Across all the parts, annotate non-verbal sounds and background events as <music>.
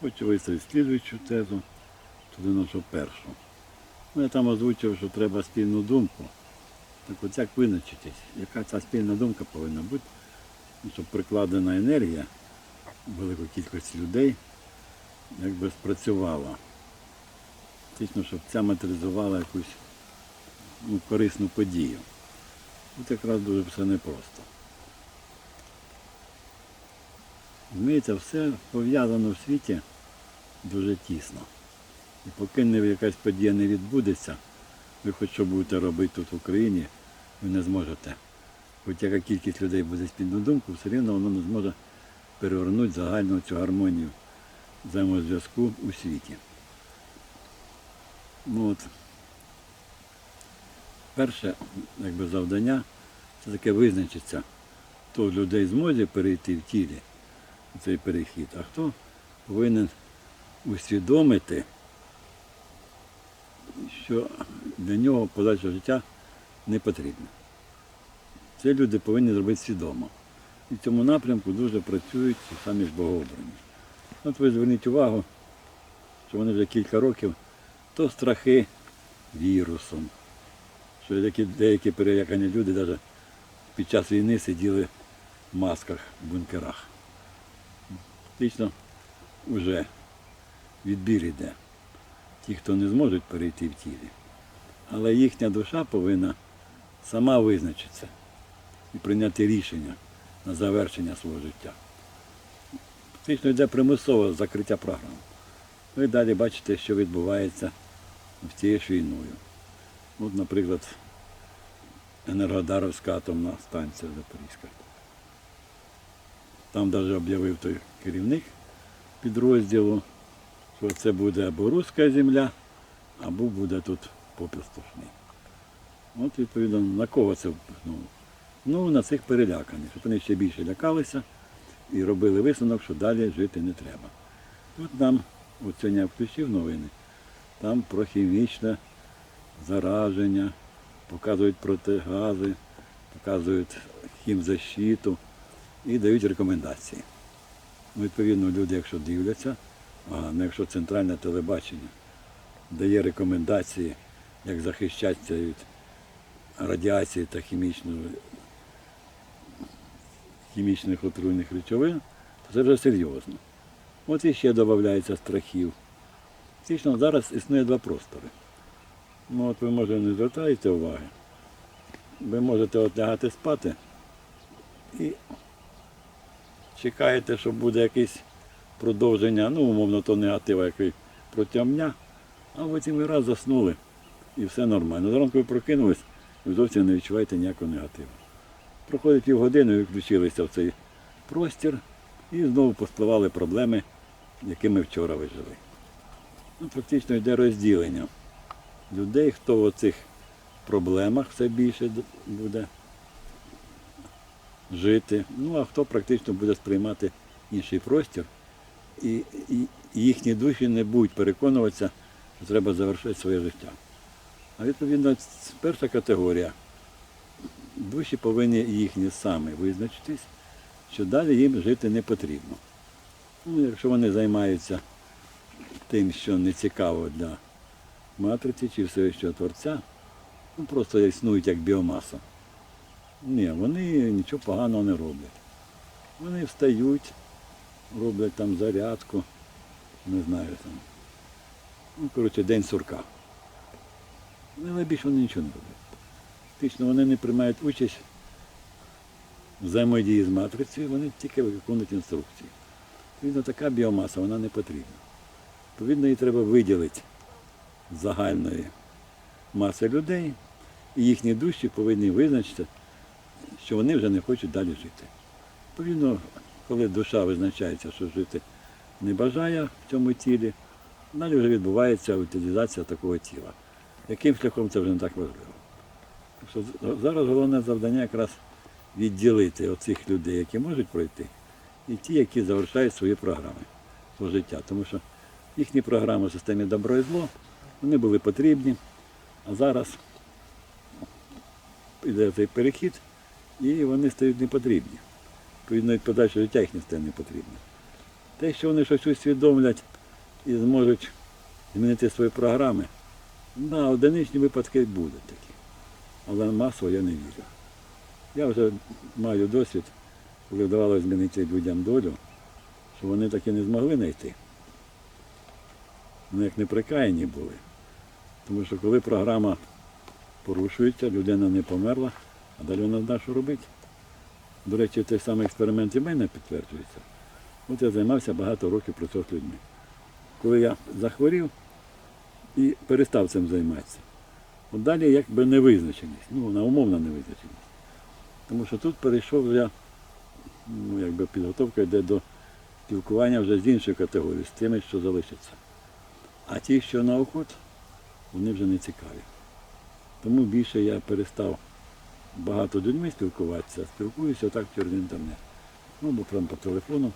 Хочу виставити слідуючу тезу, туди нашу першу. Ну, я там озвучив, що треба спільну думку. Так от як визначитись, яка ця спільна думка повинна бути, Ну, щоб прикладена енергія великої кількості людей якби спрацювала. Фактично, щоб ця матеріалізувала якусь ну, корисну подію. Тут якраз дуже все непросто. Розумієте, все пов'язано в світі дуже тісно. І поки не якась подія не відбудеться, ви хоч що будете робити тут в Україні, ви не зможете. Хоч яка кількість людей буде спільну думку, все рівно воно не зможе перевернути загальну цю гармонію взаємозв'язку у світі. Ну, от. Перше якби, завдання це таке визначиться, хто людей зможе перейти в тілі цей перехід, а хто повинен усвідомити, що для нього подальше життя не потрібно. Це люди повинні зробити свідомо. І в цьому напрямку дуже працюють самі ж богообрані. От ви зверніть увагу, що вони вже кілька років то страхи вірусом, що деякі, деякі перелякані люди навіть під час війни сиділи в масках в бункерах. Фактично вже відбір іде. Ті, хто не зможуть перейти в тілі. Але їхня душа повинна сама визначитися і прийняти рішення на завершення свого життя. Фактично йде примусове закриття програм. Ви далі бачите, що відбувається з цією ж війною. От, наприклад, Енергодаровська атомна станція Запорізька. Там навіть об'явив той керівник підрозділу, що це буде або руська земля, або буде тут попіл страшний. От відповідно, на кого це впихнуло? Ну, на цих переляканих, щоб вони ще більше лякалися і робили висновок, що далі жити не треба. Тут нам, от сьогодні включив новини, там про хімічне зараження, показують протигази, показують хімзащиту і дають рекомендації. Ну, Відповідно, люди, якщо дивляться, а ну, якщо центральне телебачення дає рекомендації, як захищатися від радіації та хімічних отруйних речовин, то це вже серйозно. От і ще додається страхів. Фактично зараз існує два простори. Ну, от ви, може, не звертаєте уваги. Ви можете от лягати спати і чекаєте, що буде якесь продовження, ну, умовно, то негатива, який протягом дня, а потім ви раз заснули і все нормально. Зранку ви прокинулись, ви зовсім не відчуваєте ніякого негативу. Проходить півгодини, ви включилися в цей простір і знову поспливали проблеми, якими вчора ви жили. Ну, фактично йде розділення людей, хто в цих проблемах все більше буде жити, ну а хто практично буде сприймати інший простір, і, і, їхні душі не будуть переконуватися, що треба завершити своє життя. А відповідно, перша категорія. Душі повинні їхні самі визначитись, що далі їм жити не потрібно. Ну, якщо вони займаються тим, що не цікаво для матриці чи всевищого творця, ну, просто існують як біомаса. Ні, вони нічого поганого не роблять. Вони встають, роблять там зарядку, не знаю там. Ну, коротше, день сурка. Але більше вони нічого не роблять. Фактично вони не приймають участь в взаємодії з матрицею, вони тільки виконують інструкції. Відповідно, така біомаса вона не потрібна. Відповідно, її треба виділити з загальної маси людей, і їхні душі повинні визначити, що вони вже не хочуть далі жити. Відповідно, коли душа визначається, що жити не бажає в цьому тілі, далі вже відбувається утилізація такого тіла. Яким шляхом це вже не так важливо. Так що зараз головне завдання якраз відділити оцих людей, які можуть пройти, і ті, які завершають свої програми свого життя. Тому що їхні програми в системі добро і зло, вони були потрібні, а зараз йде цей перехід, і вони стають непотрібні. Відповідно, і подальше життя їх не стає непотрібне. Те, що вони щось усвідомлять і зможуть змінити свої програми. Да, одиничні випадки будуть такі. Але масово я не вірю. Я вже маю досвід, коли вдавалося змінити людям долю, що вони таки не змогли знайти. Вони як неприкаяні були. Тому що коли програма порушується, людина не померла, а далі вона знає, що робити. До речі, той самий експеримент і в мене підтверджується. От я займався багато років працював з людьми. Коли я захворів і перестав цим займатися, от далі якби невизначеність, ну, вона умовна невизначеність. Тому що тут перейшов я, ну, якби підготовка йде до спілкування вже з іншою категорією, з тими, що залишаться. А ті, що на охот, вони вже не цікаві. Тому більше я перестав багато людьми спілкуватися, спілкуюся так через інтернет. Ну, або прямо по телефону,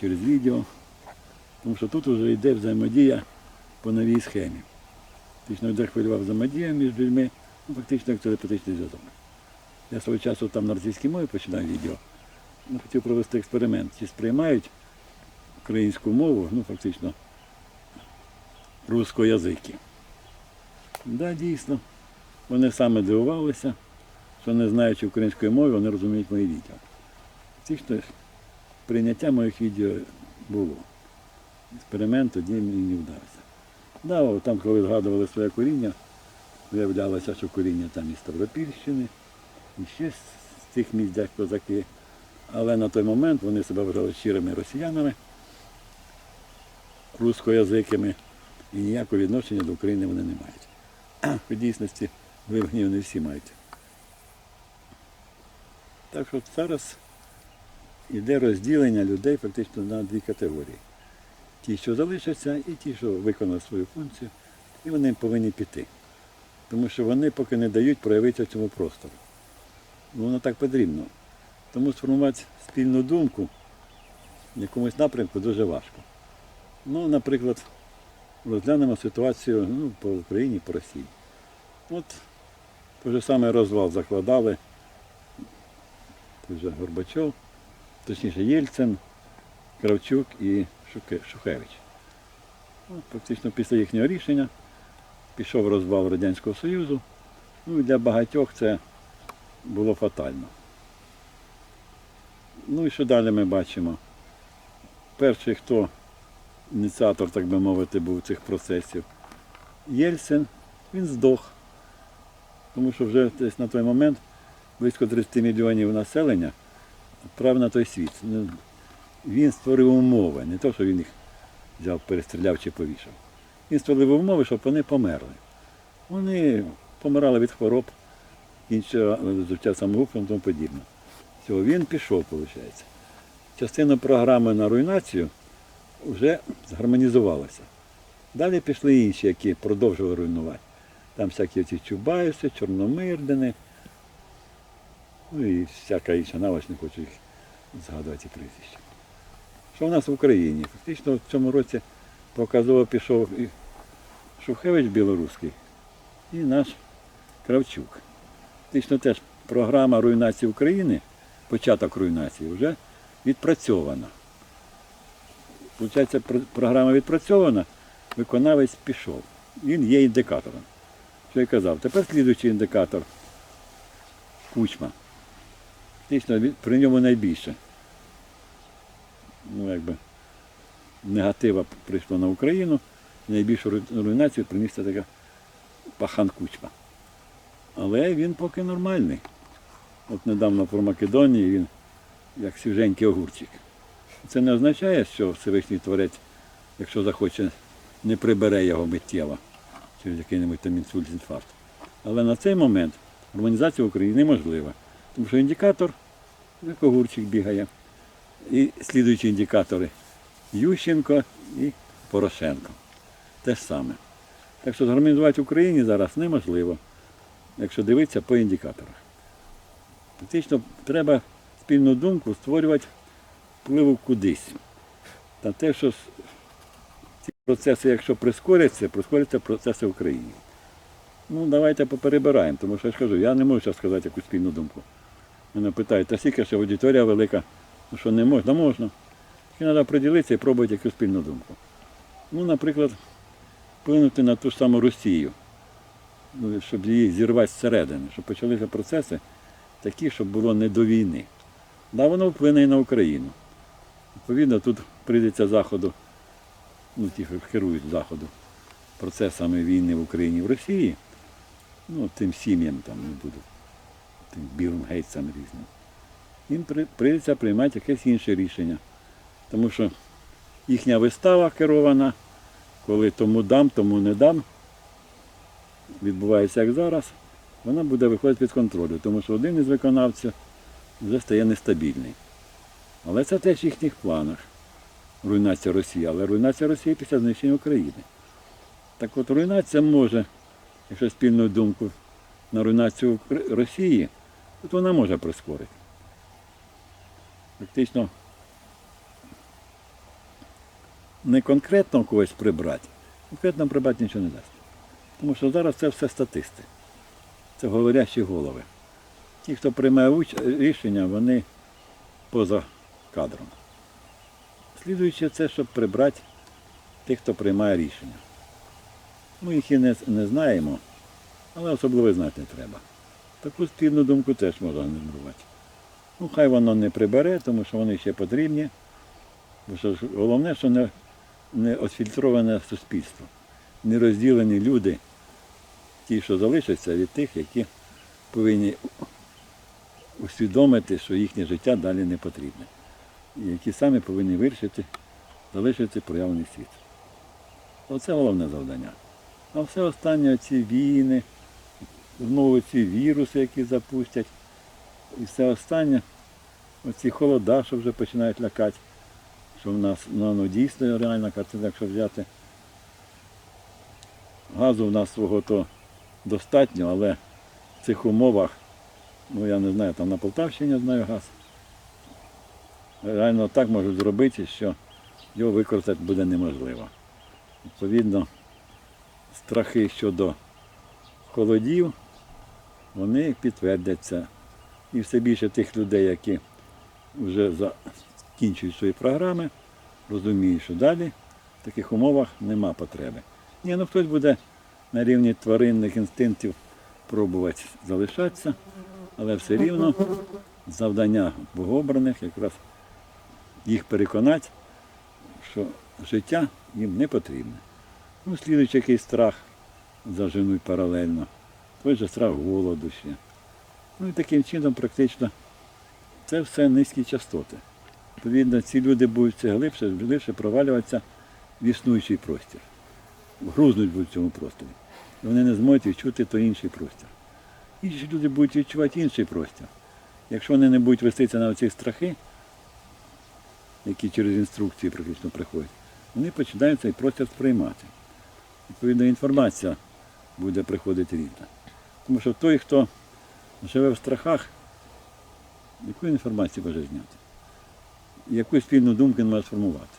через відео. Тому що тут вже йде взаємодія по новій схемі. Фактично йде хвильова взаємодія між людьми, ну, фактично як телепатичний зв'язок. Я свого часу там на російській мові починав відео. Ну, хотів провести експеримент. Чи сприймають українську мову, ну фактично, рускоязики. Да, дійсно. Вони саме дивувалися, що не знаючи української мови, вони розуміють мої відео. Фактично, прийняття моїх відео було. Експеримент тоді мені не вдався. Да, там, коли згадували своє коріння, виявлялося, що коріння там із Ставропільщини, і ще з тих місць, козаки. Але на той момент вони себе вважали щирими росіянами, рускоязикими, і ніякого відношення до України вони не мають. <clears throat> В дійсності вивгні вони всі мають. Так що зараз йде розділення людей фактично на дві категорії. Ті, що залишаться, і ті, що виконали свою функцію, і вони повинні піти. Тому що вони поки не дають проявитися в цьому простору. Ну, воно так потрібно. Тому сформувати спільну думку в якомусь напрямку дуже важко. Ну, наприклад, розглянемо ситуацію ну, по Україні, по Росії. От той же самий розвал закладали той же Горбачов, точніше Єльцин, Кравчук і Шухевич. От, фактично після їхнього рішення пішов розвал Радянського Союзу. Ну для багатьох це було фатально. Ну і що далі ми бачимо? Перший, хто ініціатор, так би мовити, був цих процесів, Єльцин, він здох. Тому що вже десь на той момент близько 30 мільйонів населення відправив на той світ. Ну, Він створив умови, не то, що він їх взяв, перестріляв чи повішав. Він створив умови, щоб вони померли. Вони помирали від хвороб, іншого життя самогубством і тому подібне. Все, він пішов, виходить. Частина програми на руйнацію вже згармонізувалася. Далі пішли інші, які продовжували руйнувати. Там всякі ці Чубайси, Чорномирдини, ну і всяка інша навич, не хочу їх згадувати ці прізвища. Що в нас в Україні? Фактично в цьому році показово пішов і Шухевич білоруський, і наш Кравчук. Фактично теж програма руйнації України, початок руйнації, вже відпрацьована. Получається, програма відпрацьована, виконавець пішов. Він є індикатором. Що я казав. Тепер слідуючий індикатор кучма. Фактично при ньому найбільше. Ну, якби, негатива прийшло на Україну, найбільшу руйнацію приніс така пахан кучма. Але він поки нормальний. От недавно про Македонії він як свіженький огурчик. Це не означає, що Всевишній Творець, якщо захоче, не прибере його миттєво через який-небудь там інсульт, інфаркт. Але на цей момент гармонізація в Україні неможлива. Тому що індикатор, як огурчик бігає. І слідуючі індикатори Ющенко і Порошенко. Те ж саме. Так що згармонізувати в Україні зараз неможливо, якщо дивитися по індикаторах. Фактично треба спільну думку створювати впливу кудись. Та те, що ці процеси, якщо прискоряться, прискоряться процеси в Україні. Ну, давайте поперебираємо, тому що я ж кажу, я не можу зараз сказати якусь спільну думку. Мене питають, та скільки ж аудиторія велика, ну що не можна, можна. Тільки треба приділитися і пробувати якусь спільну думку. Ну, наприклад, вплинути на ту саму Росію, ну, щоб її зірвати зсередини, щоб почалися процеси такі, щоб було не до війни. Да, воно вплине і на Україну. Відповідно, тут прийдеться Заходу, ну ті, що керують Заходу, процесами війни в Україні в Росії, ну, тим сім'ям там не буду, тим білим гейцям різним. Їм при- прийдеться приймати якесь інше рішення. Тому що їхня вистава керована, коли тому дам, тому не дам, відбувається як зараз, вона буде виходити під контролю, тому що один із виконавців вже стає нестабільний. Але це теж в їхніх планах. Руйнація Росії, але руйнація Росії після знищення України. Так от руйнація може, якщо спільну думку на руйнацію Росії, то вона може прискорити. Фактично не конкретно когось прибрати, конкретно прибрати нічого не дасть. Тому що зараз це все статисти. Це говорящі голови. Ті, хто приймає рішення, вони поза кадром. Слідуючи це, щоб прибрати тих, хто приймає рішення. Ми їх і не, не знаємо, але особливо знати не треба. Таку спільну думку теж можна генерувати. Ну, хай воно не прибере, тому що вони ще потрібні. Бо що головне, що не, не осфільтроване суспільство, не розділені люди, ті, що залишаться від тих, які повинні усвідомити, що їхнє життя далі не потрібне. І які самі повинні вирішити, залишити проявлений світ. Оце головне завдання. А все останнє ці війни, знову ці віруси, які запустять, і все останнє, оці холода, що вже починають лякати, що в нас ну, ну, дійсно реальна картина, якщо взяти. Газу в нас свого то достатньо, але в цих умовах, ну я не знаю, там на Полтавщині я знаю газ. Реально так можуть зробити, що його використати буде неможливо. Відповідно, страхи щодо холодів, вони підтвердяться. І все більше тих людей, які вже закінчують свої програми, розуміють, що далі в таких умовах нема потреби. Ні, ну хтось буде на рівні тваринних інстинктів пробувати залишатися, але все рівно завдання богообраних якраз їх переконати, що життя їм не потрібне. Ну, слідуючи якийсь страх заженуть паралельно, же страх голоду ще. Ну і таким чином практично це все низькі частоти. Відповідно, ці люди будуть все глибше, глибше провалюватися в існуючий простір. Грузнуть будуть в цьому просторі. Вони не зможуть відчути той інший простір. Інші люди будуть відчувати інший простір. Якщо вони не будуть вестися на оці страхи, які через інструкції практично приходять, вони починають цей простір сприймати. Відповідно, інформація буде приходити рідна. Тому що той, хто живе в страхах, яку інформацію може зняти? Яку спільну думку він може сформувати?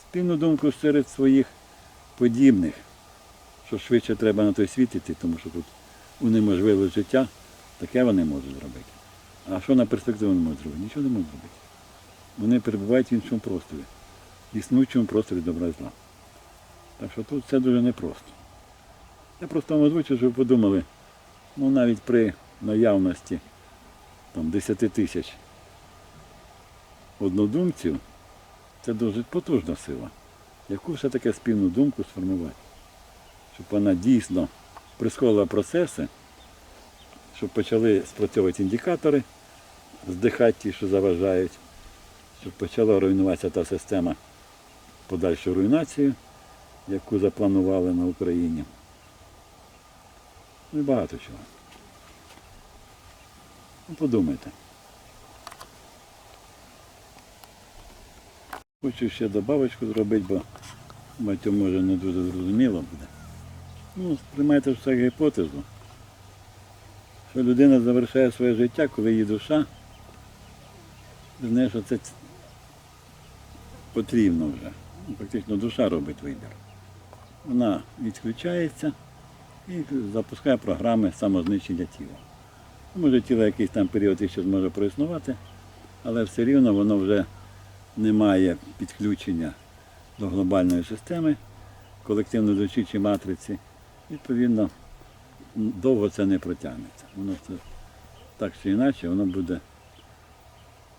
Спільну думку серед своїх подібних, що швидше треба на той світ іти, тому що тут унеможливе життя, таке вони можуть зробити. А що на перспективу не можуть зробити? Нічого не можуть зробити. Вони перебувають в іншому просторі, існуючому просторі добра і зла. Так що тут все дуже непросто. Я просто вам озвучу, щоб ви подумали, ну навіть при наявності там, 10 тисяч однодумців, це дуже потужна сила. Яку все таки спільну думку сформувати? Щоб вона дійсно прискорила процеси, щоб почали спрацьовувати індикатори, здихати ті, що заважають, щоб почала руйнуватися та система подальшої руйнації, яку запланували на Україні. Ну і багато чого. Ну, подумайте. Хочу ще добавочку зробити, бо багатьом може не дуже зрозуміло буде. Ну, сприймайте це гіпотезу, що людина завершає своє життя, коли її душа знає, що це потрібно вже. Ну, Фактично душа робить вибір. Вона відключається і запускає програми самознищення тіла. Ну, Може тіло якийсь там період ще зможе проіснувати, але все рівно воно вже не має підключення до глобальної системи, колективно дочічі матриці, відповідно, довго це не протягнеться. Воно це так чи інакше, воно буде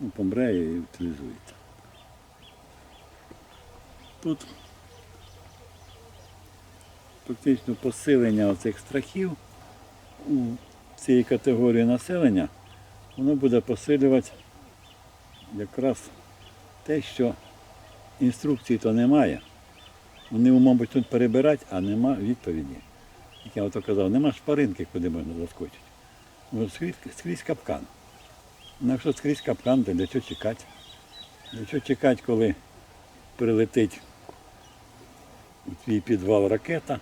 ну, помре і утилізується. Тут фактично посилення оцих страхів у цієї категорії населення, воно буде посилювати якраз те, що інструкції то немає. Вони, мабуть, тут перебирати, а нема відповіді. Як я ото казав, нема шпаринки, куди можна заскочити. Скрізь, скрізь капкан. Якщо скрізь капкан, то для чого чекати? Для чого чекати, коли прилетить у твій підвал ракета,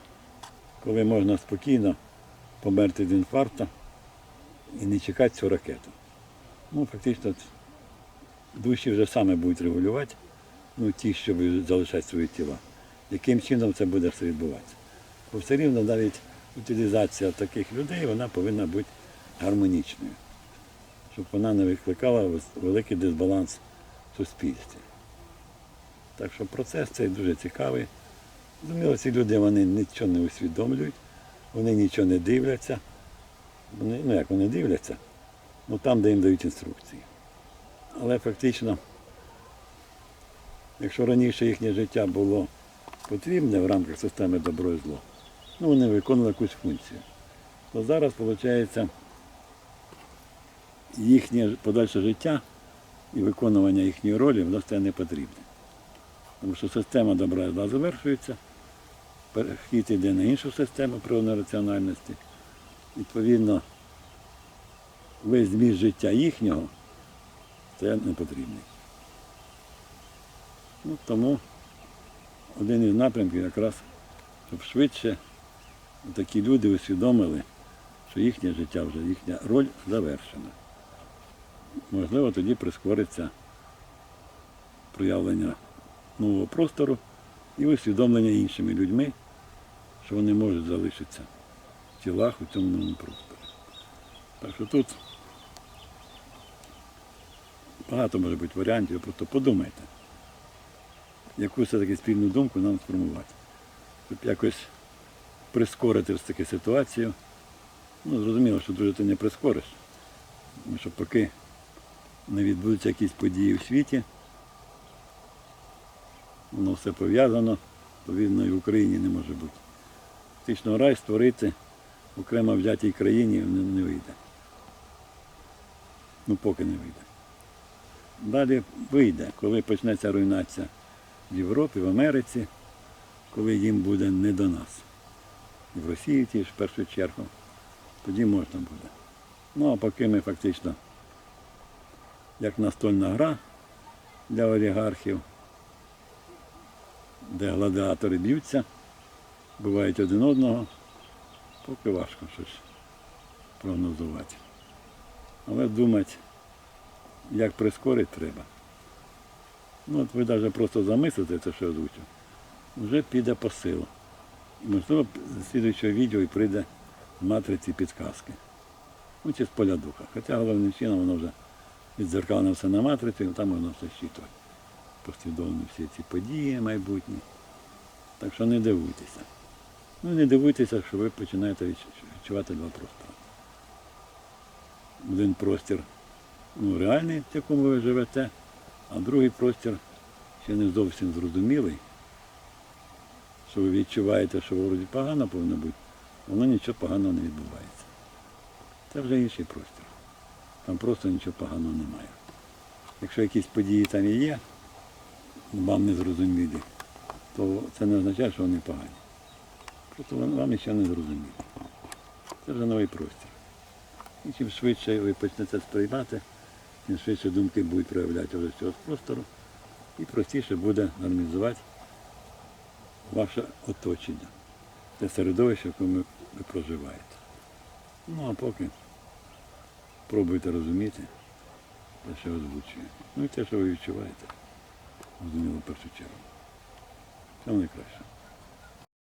коли можна спокійно померти від інфаркту і не чекати цю ракету. Ну, фактично, душі вже саме будуть регулювати, ну, ті, що будуть залишати свої тіла. Яким чином це буде все відбуватися? Бо все рівно навіть утилізація таких людей вона повинна бути гармонічною, щоб вона не викликала великий дисбаланс в суспільстві. Так що процес цей дуже цікавий. Зрозуміло, ці люди вони нічого не усвідомлюють, вони нічого не дивляться. Вони, ну як вони дивляться, ну там, де їм дають інструкції. Але фактично, якщо раніше їхнє життя було потрібне в рамках системи добро і зло, ну вони виконували якусь функцію, то зараз, виходить, їхнє подальше життя і виконування їхньої ролі воно стає не потрібне. Тому що система добра і зла завершується, перехід йде на іншу систему природної раціональності. Відповідно, весь зміст життя їхнього це не потрібний. Ну, тому один із напрямків якраз, щоб швидше такі люди усвідомили, що їхнє життя вже, їхня роль завершена. Можливо, тоді прискориться проявлення нового простору і усвідомлення іншими людьми, що вони можуть залишитися в тілах у цьому просторі. Так що тут багато може бути варіантів, ви просто подумайте, яку все-таки спільну думку нам сформувати. Щоб якось прискорити таки ситуацію. Ну, зрозуміло, що дуже ти не прискориш. Тому що поки не відбудуться якісь події у світі, воно все пов'язано, відповідно, і в Україні не може бути. Фактично рай створити в окремо взятій країні не, не вийде. Ну, поки не вийде. Далі вийде, коли почнеться руйнація в Європі, в Америці, коли їм буде не до нас. І в Росії ті ж в першу чергу. Тоді можна буде. Ну а поки ми фактично, як настольна гра для олігархів, де гладіатори б'ються, бувають один одного, поки важко щось прогнозувати. Але думати, як прискорити треба. Ну от ви навіть просто замислите те, що я озвучив, вже піде по силу. І, можливо, з слідуючого відео і прийде в матриці підказки. Ну, чи з поля духа. Хоча головним чином воно вже відзеркалено все на матриці, там можна все щитувати. Послідовно всі ці події майбутні. Так що не дивуйтеся. Ну не дивуйтеся, що ви починаєте відчувати два простори. Один простір ну, реальний, в якому ви живете, а другий простір ще не зовсім зрозумілий, що ви відчуваєте, що вроді погано повинно бути, воно нічого поганого не відбувається. Це вже інший простір. Там просто нічого поганого немає. Якщо якісь події там і є, вам не зрозумілі, то це не означає, що вони погані. Просто вам- ще не зрозумілі. Це вже новий простір. І чим швидше ви почнете сприймати, тим швидше думки будуть проявляти вже з цього простору, і простіше буде нормалізувати ваше оточення, те середовище, в якому ви проживаєте. Ну а поки пробуйте розуміти те, що озвучує. Ну і те, що ви відчуваєте, розуміло в першу чергу. Це найкраще.